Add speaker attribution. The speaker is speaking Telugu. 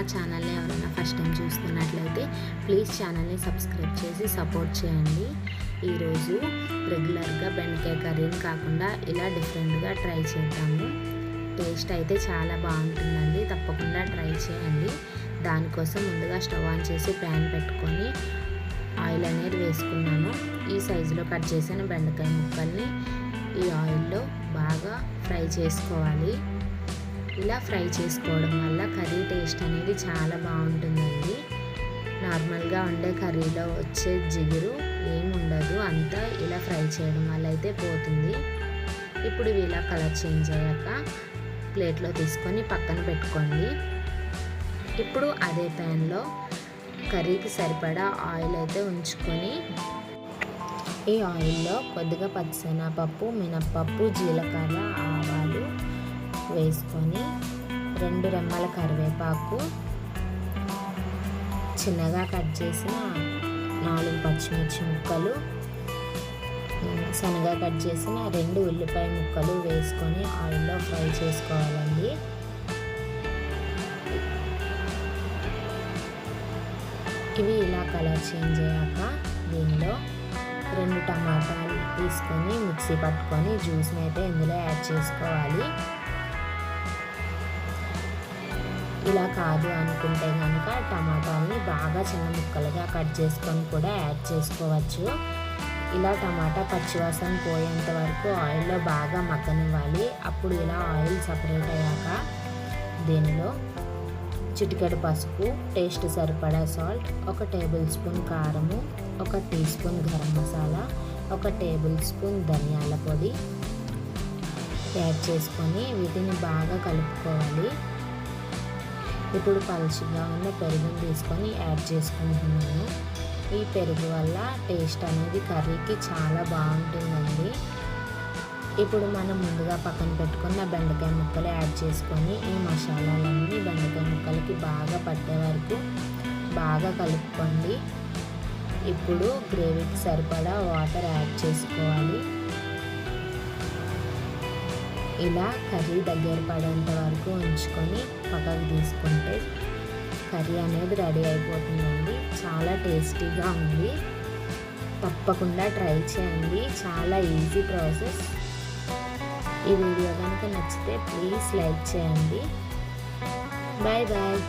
Speaker 1: నా ఛానల్ని ఎవరైనా ఫస్ట్ టైం చూస్తున్నట్లయితే ప్లీజ్ ఛానల్ని సబ్స్క్రైబ్ చేసి సపోర్ట్ చేయండి. ఈరోజు రెగ్యులర్గా బెండకాయ కర్రీని కాకుండా ఇలా డిఫరెంట్గా ట్రై చేద్దాము. టేస్ట్ అయితే చాలా బాగుంటుందండి. తప్పకుండా ట్రై చేయండి. దానికోసం ముందుగా స్టవ్ ఆన్ చేసి ప్యాన్ పెట్టుకొని ఆయిల్ అనేది వేసుకున్నాను. ఈ సైజులో కట్ చేసిన బెండకాయ ముక్కల్ని ఈ ఆయిల్లో బాగా ఫ్రై చేసుకోవాలి. ఇలా ఫ్రై చేసుకోవడం వల్ల కర్రీ టేస్ట్ అనేది చాలా బాగుంటుందండి. నార్మల్గా ఉండే కర్రీలో వచ్చే జిగురు ఏమి ఉండదు అంతా ఇలా ఫ్రై చేయడం వల్ల అయితే పోతుంది. ఇప్పుడు ఇవి ఇలా కలర్ చేంజ్ అయ్యాక ప్లేట్లో తీసుకొని పక్కన పెట్టుకోండి. ఇప్పుడు అదే ప్యాన్లో కర్రీకి సరిపడా ఆయిల్ అయితే ఉంచుకొని ఈ ఆయిల్లో కొద్దిగా పచ్చిసెనగపప్పు మినప్పప్పు జీలకర్ర ఆవాలు వేసుకొని రెండు రెమ్మల కరివేపాకు చిన్నగా కట్ చేసిన నాలుగు పచ్చిమిర్చి ముక్కలు సన్నగా కట్ చేసిన రెండు ఉల్లిపాయ ముక్కలు వేసుకొని ఆయిల్లో ఫ్రై చేసుకోవాలండి. ఇవి ఇలా కలర్ చేంజ్ అయ్యాక దీనిలో రెండు టమాటాలు తీసుకొని మిక్సీ పట్టుకొని జ్యూస్ని అయితే ఇందులో యాడ్ చేసుకోవాలి. ఇలా కాదు అనుకుంటే కనుక టమాటాలని బాగా చిన్న ముక్కలుగా కట్ చేసుకొని కూడా యాడ్ చేసుకోవచ్చు. ఇలా టమాటా పచ్చివాసన పోయేంత వరకు ఆయిల్లో బాగా మగ్గనివ్వాలి. అప్పుడు ఇలా ఆయిల్ సపరేట్ అయ్యాక దీనిలో చిటికెడు పసుపు టేస్ట్ సరిపడా సాల్ట్ ఒక టేబుల్ స్పూన్ కారము ఒక టీ స్పూన్ గరం మసాలా ఒక టేబుల్ స్పూన్ ధనియాల పొడి యాడ్ చేసుకొని వీటిని బాగా కలుపుకోవాలి. ఇప్పుడు పలుచగా ఉన్న పెరుగుని తీసుకొని యాడ్ చేసుకుంటున్నాను. ఈ పెరుగు వల్ల టేస్ట్ అనేది కర్రీకి చాలా బాగుంటుందండి. ఇప్పుడు మనం ముందుగా పక్కన పెట్టుకున్న బెండకాయ ముక్కలు యాడ్ చేసుకొని ఈ మసాలాలన్నీ బెండకాయ ముక్కలకి బాగా పట్టే వరకు బాగా కలుపుకోండి. ఇప్పుడు గ్రేవీకి సరిపడా వాటర్ యాడ్ చేసుకోవాలి. ఇలా కర్రీ దగ్గర పడేంత వరకు ఉంచుకొని పక్కకు తీసుకుంటే కర్రీ అనేది రెడీ అయిపోతుందండి. చాలా టేస్టీగా ఉంది. తప్పకుండా ట్రై చేయండి. చాలా ఈజీ ప్రాసెస్. ఈ వీడియో కనుక నచ్చితే ప్లీజ్ లైక్ చేయండి. Bye bye.